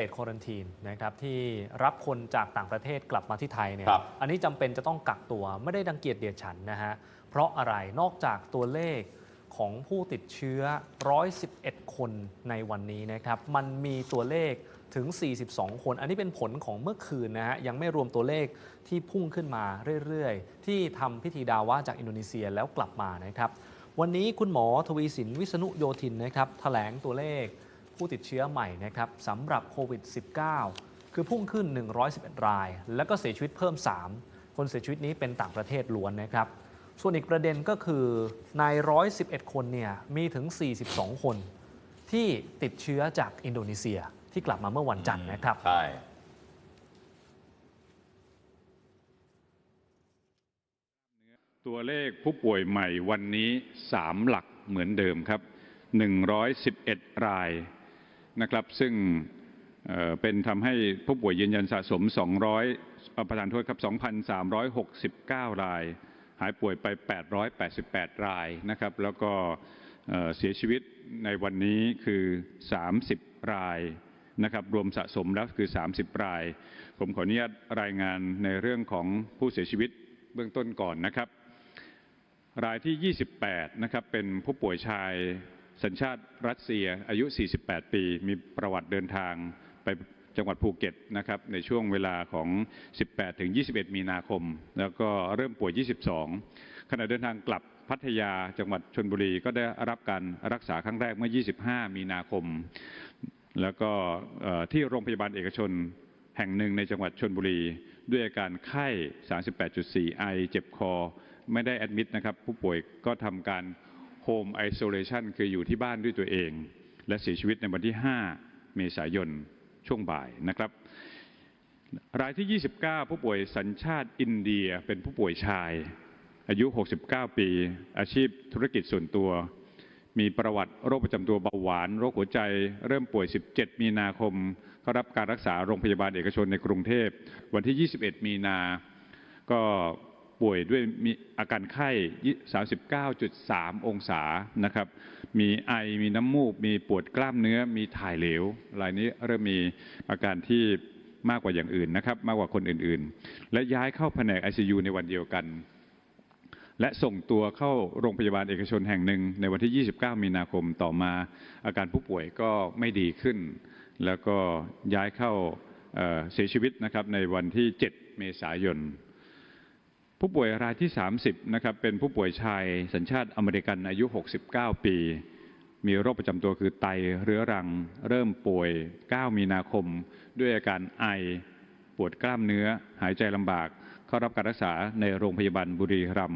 เตควอรันทีนนะครับที่รับคนจากต่างประเทศกลับมาที่ไทยเนี่ยครับอันนี้จำเป็นจะต้องกักตัวไม่ได้ดังเกียจเดียดฉันนะฮะ เพราะอะไรนอกจากตัวเลขของผู้ติดเชื้อ 111 คนในวันนี้นะครับ มันมีตัวเลขถึง 42 คน อันนี้เป็นผลของเมื่อคืนนะฮะ ยังไม่รวมตัวเลขที่พุ่งขึ้นมาเรื่อยๆ ที่ทำพิธีดาวะจากอินโดนีเซียแล้วกลับมานะครับ วันนี้คุณหมอทวีสินวิษณุโยธินนะครับแถลงตัวเลข ผู้ติดเชื้อใหม่นะครับสำหรับโควิด -19 คือพุ่งขึ้น 111 ราย แล้วก็เสียชีวิตเพิ่ม 3 คนเสียชีวิตนี้เป็นต่างประเทศล้วนนะครับ ส่วนอีกประเด็นก็คือใน 111 คนเนี่ยมีถึง 42 คนที่ติดเชื้อจากอินโดนีเซียที่กลับมาเมื่อวันจันทร์นะครับ ใช่ ตัวเลขผู้ป่วยใหม่วันนี้ 3 หลักเหมือนเดิมครับ 111 ราย นะครับ ซึ่งเเป็นทำให้ผู้ป่วยยืนยันสะสม 200ประธานโทษครับ 2,369 ราย หายป่วยไป 888 รายนะครับ แล้วก็เสียชีวิตในวันนี้คือ 30 รายนะครับ รวมสะสมแล้วคือ 30 ราย ผมขออนุญาตรายงานในเรื่องของผู้เสียชีวิตเบื้องต้นก่อนนะครับ รายที่ 28 นะครับ เป็นผู้ป่วยชาย สัญชาติรัสเซียอายุ 48 ปี มีประวัติเดินทางไปจังหวัดภูเก็ตนะครับในช่วงเวลาของ 18 ถึง 21 มีนาคม แล้วก็เริ่มป่วย 22 ขณะเดินทางกลับพัทยาจังหวัดชนบุรีก็ได้รับการรักษาครั้งแรกเมื่อ 25 มีนาคม แล้วก็ที่โรงพยาบาลเอกชนแห่งหนึ่งในจังหวัดชนบุรี ด้วยอาการไข้ 38.4 ไอ เจ็บคอ ไม่ได้แอดมิดนะครับ ผู้ป่วยก็ทำการ โฮมไอโซเลชันคืออยู่ที่บ้านด้วยตัวเอง และเสียชีวิตในวันที่ 5 เมษายนช่วงบ่ายนะครับ รายที่ 29 ผู้ป่วยสัญชาติอินเดียเป็นผู้ป่วยชาย อายุ 69 ปี อาชีพธุรกิจส่วนตัว มีประวัติโรคประจำตัวเบาหวาน โรคหัวใจ เริ่มป่วย 17 มีนาคม เข้ารับการรักษาโรงพยาบาลเอกชนในกรุงเทพ วันที่ 21 มีนา ก็ ป่วยด้วยมีอาการไข้ 39.3 องศานะครับ มีไอ มีน้ำมูก มีปวดกล้ามเนื้อ มีถ่ายเหลว รายนี้เริ่มมีอาการที่มากกว่าอย่างอื่นนะครับ มากกว่าคนอื่นๆ และย้ายเข้าแผนก ICU ในวันเดียวกัน และส่งตัวเข้าโรงพยาบาลเอกชนแห่งหนึ่ง ในวันที่ 29 มีนาคมต่อมา อาการผู้ป่วยก็ไม่ดีขึ้น แล้วก็ย้ายเข้าเอ่อเสียชีวิตนะครับในวันที่ 7 เมษายน ผู้ป่วยรายที่ 30นะครับเป็นผู้ป่วยชายสัญชาติอเมริกันอายุ 69 ปี มีโรคประจำตัวคือไตเรื้อรัง เริ่มป่วย 9 มีนาคม ด้วยอาการไอ ปวดกล้ามเนื้อ หายใจลำบาก เข้ารับการรักษาในโรงพยาบาลบุรีรัมย์